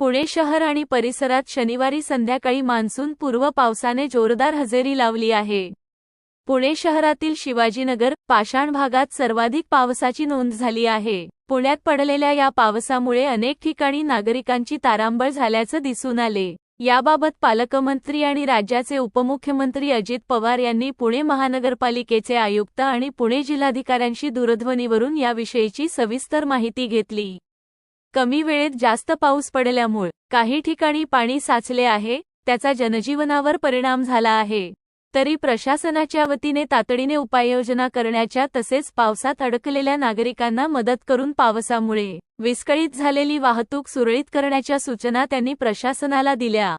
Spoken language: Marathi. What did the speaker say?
पुणे शहर आणि परिसरात शनिवारी संध्याकाळी मान्सून पूर्व पावसाने जोरदार हजेरी लावली आहे. पुणे शहरातील शिवाजीनगर पाषाण भागात सर्वाधिक पावसाची नोंद झाली आहे. पुण्यात पडलेल्या या पावसामुळे अनेक ठिकाणी नागरिकांची तारांबळ झाल्याचं दिसून आले. याबाबत पालकमंत्री आणि राज्याचे उपमुख्यमंत्री अजित पवार यांनी पुणे महानगरपालिकेचे आयुक्त आणि पुणे जिल्हाधिकाऱ्यांशी दूरध्वनीवरून याविषयीची सविस्तर माहिती घेतली. कमी वेळेत जास्त पाऊस पडल्यामुळे काही ठिकाणी पाणी साचले आहे त्याचा जनजीवनावर परिणाम झाला आहे. तरी प्रशासनाच्या वतीने तातडीने उपाययोजना करण्याच्या तसेच पावसात अडकलेल्या नागरिकांना मदत करून पावसामुळे विस्कळीत झालेली वाहतूक सुरळीत करण्याच्या सूचना त्यांनी प्रशासनाला दिल्या.